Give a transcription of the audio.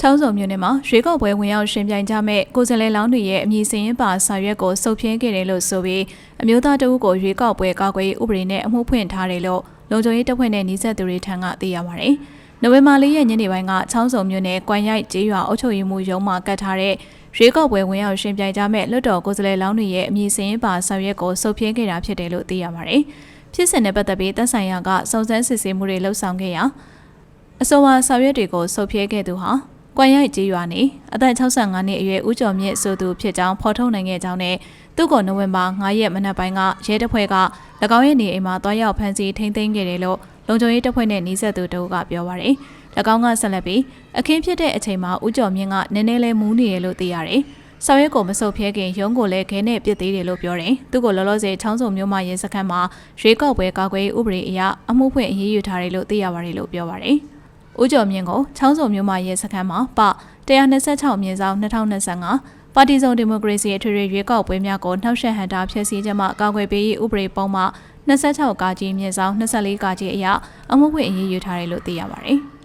ချောင်းစုံမြို့နယ်မှာရွေးကောက်ပွဲဝင်ရောက်ရှင်ပြိုင်ကြမဲ့ကိုယ်စားလှယ်လောင်းတွေရဲ့အမည်စရင်းပါစာရွက်ကိုစုပ်ပြင်းခဲ့တယ်လို့ဆိုပြီးအမျိုးသားတအုပ်ကိုရွေးကောက်ပွဲကာကွယ်ရေးဥပဒေနဲ့အမှုဖွင့်ထားတယ်လို့လုံခြုံရေးတပ်ဖွဲ့နဲ့နှိစက်သူတွေထံကသိရပါတယ်။နိုဝင်ဘာလရက်ညနေပိုင်းကချောင်းစုံမြို့နယ်ကွမ်ရိုက်ကျေးရွာအုပ်ချုပ်ရေးမှူးရုံးမှကတ်ထားတဲ့ရွေးကောက်ပွဲဝင်ရောက်ရှင်ပြိုင်ကြမဲ့လွတ်တော်ကိုယ်စားလှယ်လောင်းတွေရဲ့အမည်စရင်းပါစာရွက်ကိုစုပ်ပြင်းခဲ့တာဖြစ်တယ်လို့သိရပါတယ်။ဖြစ်စဉ်နဲ့ပတ်သက်ပြီးတပ်ဆိုင်ရာကစုံစမ်းစစ်ဆေးမှုတွေလှုပ်ဆောင်ခဲ့ရာအဆိုပါစာရွက်တွေကိုစုပ်ပြဲခဲ့သူဟာ ကွမ်ရိုက်ကြီးရွာနေအသက်65နှစ်အရွယ်ဦးကျော်မြင့်ဆိုသူဖြစ်ကြောင်းဖော်ထုတ်နိုင်ခဲ့ကြောင်းနဲ့သူ့ကိုနိုဝင်ဘာ9ရက်မနက်ပိုင်းကရဲတပ်ဖွဲ့က၎င်းရဲ့နေအိမ်မှာတွားရောက်ဖမ်းဆီးထိန်းသိမ်းခဲ့တယ်လို့လုံခြုံရေးတပ်ဖွဲ့နဲ့နှီးဆက်သူတို့ကပြောပါရယ်၎င်းကဆက်လက်ပြီးအခင်းဖြစ်တဲ့အချိန်မှာဦးကျော်မြင့်ကနည်းနည်းလေးမူးနေတယ်လို့သိရတယ်ဆောင်ရွက်ကိုမဆုတ်ဖျဲခင်ရုံးကိုလည်းခဲနဲ့ပြစ်သေးတယ်လို့ပြောတယ်။သူ့ကိုလောလောဆယ်ချောင်းစုံမျိုးမှရဲစခန်းမှာရွေးကောက်ပွဲကာကွယ်ရေးဥပဒေအရအမှုဖွင့်အရေးယူထားတယ်လို့သိရပါတယ်လို့ပြောပါတယ်။ ဦးကျော်မြင့်ကိုချောင်းစုံမျိုးမှရဲစခန်းမှာပ126မြင်းဆောင်2025ပါတီစုံဒီမိုကရေစီအထွေထွေရွေးကောက်ပွဲများကိုနှောက်ယှက်ဟန်တာဖျက်ဆီးခြင်းမှကာကွယ်ပေးရေးဥပဒေပုံမှ26ကာကြီးမြင်းဆောင်24ကာကြီးအရအမှုဖွင့်အရေးယူထားတယ်လို့သိရပါတယ်။